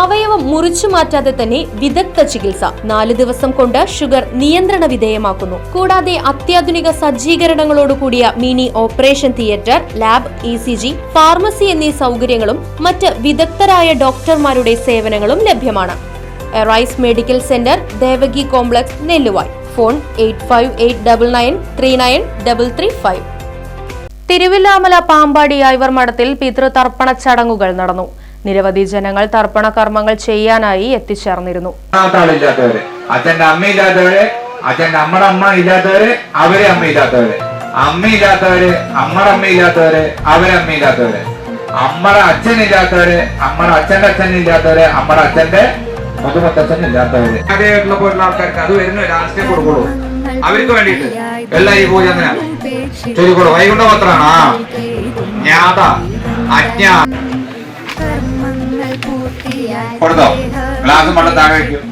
അവയവം മുറിച്ചു മാറ്റാതെ തന്നെ വിദഗ്ധ ചികിത്സ. നാല് ദിവസം കൊണ്ട് ഷുഗർ നിയന്ത്രണ വിധേയമാക്കുന്നു. കൂടാതെ അത്യാധുനിക സജ്ജീകരണങ്ങളോടുകൂടിയ mini operation theatre lab E C G pharmacy എന്നീ സൗകര്യങ്ങളും മറ്റ് വിദഗ്ധരായ ഡോക്ടർമാരുടെ സേവനങ്ങളും ലഭ്യമാണ്. Arise medical centre Devaki complex Nelluvai. Phone eight five eight double nine three nine double three five. Thiruvilwamala Pampady ഐവർ മഠത്തിൽ പിതൃതർപ്പണ ചടങ്ങുകൾ നടന്നു. നിരവധി ജനങ്ങൾ തർപ്പണ കർമ്മങ്ങൾ ചെയ്യാനായി എത്തിച്ചേർന്നിരുന്നു. അച്ഛന്റെ അമ്മയില്ലാത്തവര് അച്ഛന്റെ അമ്മയുടെ അമ്മ ഇല്ലാത്തവര് അവരെ അമ്മയില്ലാത്തവര് അമ്മയില്ലാത്തവര് അമ്മയുടെ അമ്മയില്ലാത്തവര് അവരെ അമ്മയില്ലാത്തവര് അമ്മയുടെ അച്ഛനില്ലാത്തവര് അമ്മയുടെ അച്ഛന്റെ അച്ഛനില്ലാത്തവര് അമ്മയുടെ അച്ഛന്റെ മുതുമുത്തച്ഛൻ ഇല്ലാത്തവര്. പോലുള്ള ആൾക്കാർക്ക് അത് വരുന്ന രാഷ്ട്രീയം കൊടുക്കുള്ളൂ. അവർക്ക് വേണ്ടിയിട്ട്. എല്ലാ ഈ പൂജ അങ്ങനെ ചൊല്ലിക്കോളൂ വൈകുണ്ഠ പത്രാണ് ആ. ജ്ഞാത കൊടുത്തോ? ഗ്ലാസ് മട്ട താഴെ വയ്ക്കും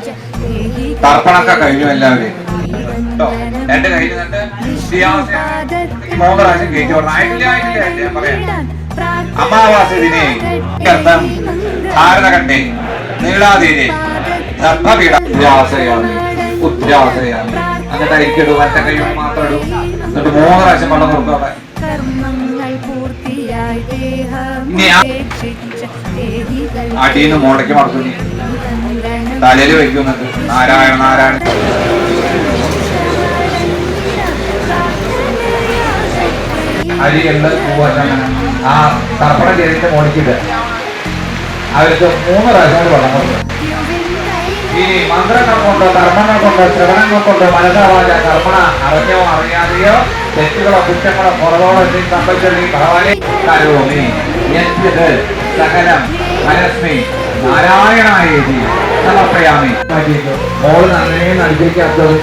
തർപ്പണൊക്കെ കഴിഞ്ഞു എല്ലാവരും. കേട്ടോ? എന്റെ കയ്യിൽ നിന്നിട്ട് മൂന്ന് പ്രാവശ്യം പറയാം. ഭാരത കണ്ടേ നീളാതീനെ സർപ്പപീഠ. ഉദ്രാസയാണ് എന്നിട്ട് അരിക്കിടും മറ്റേ കൈയും മാത്രം ഇടും. എന്നിട്ട് മൂന്ന് പ്രാവശ്യം ഇനി ആ അടിയിൽ മുടക്കി മറക്കുന്നു തലയിൽ വയ്ക്കും നാരായണ നാരായണ. അരി പൂവച്ചങ്ങനെ ആ തർപ്പണം ചെയ്തിട്ട് മുടക്കിട്ട് അവർക്ക് മൂന്ന് പ്രാവശ്യം വെള്ളം കൊടുക്കും. ഈ മന്ത്രങ്ങൾ കൊണ്ടോ കർമ്മങ്ങൾ കൊണ്ടോ ശ്രവണങ്ങൾ കൊണ്ടോ മനസ്സാവാച കർമ്മണ അറിഞ്ഞോ അറിയാതെയോ തെറ്റുകളോ കുറ്റങ്ങളോ കുറവോളോ എന്തെങ്കിലും നീ ഭഗവാനെ കരോമി എന്ത് സകലം മനസ്മി നാരായണായ സമർപ്പയാമി. മോൾ നന്നേ നൽകിക്കാത്തത്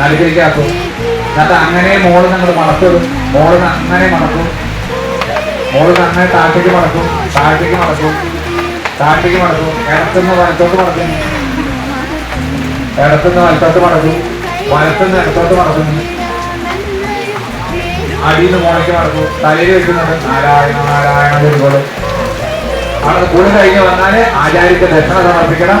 നൽകിക്കാത്തു എന്നിട്ട് അങ്ങനെ മോൾ നിങ്ങൾ മണക്കും മോൾ അങ്ങനെ മണക്കും മോൾ അങ്ങനെ താഴത്തേക്ക് മണക്കും താഴത്തേക്ക് മണക്കും താഴത്തേക്ക് മടക്കും ഇടത്തുനിന്ന് വലത്തോട്ട് മടക്കും ഇടത്തുനിന്ന് വലത്തോട്ട് മടക്കും വലത്തുനിന്ന് ഇടത്തോട്ട് മടക്കും അടിയിൽ നിന്ന് മോളയ്ക്ക് മടക്കും തലയിൽ വെക്കുന്നുണ്ട്. നാരായണ നാരായണ വരുമ്പോൾ അവിടെ കൂടി കഴിഞ്ഞ് വന്നാൽ ആചാര്യക്ക് ദക്ഷിണ സമർപ്പിക്കണം.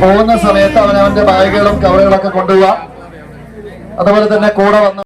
പോകുന്ന സമയത്ത് അവനവന്റെ ബാഗുകളും കവറുകളൊക്കെ കൊണ്ടുപോവാ. അതുപോലെ തന്നെ കൂടെ വന്ന്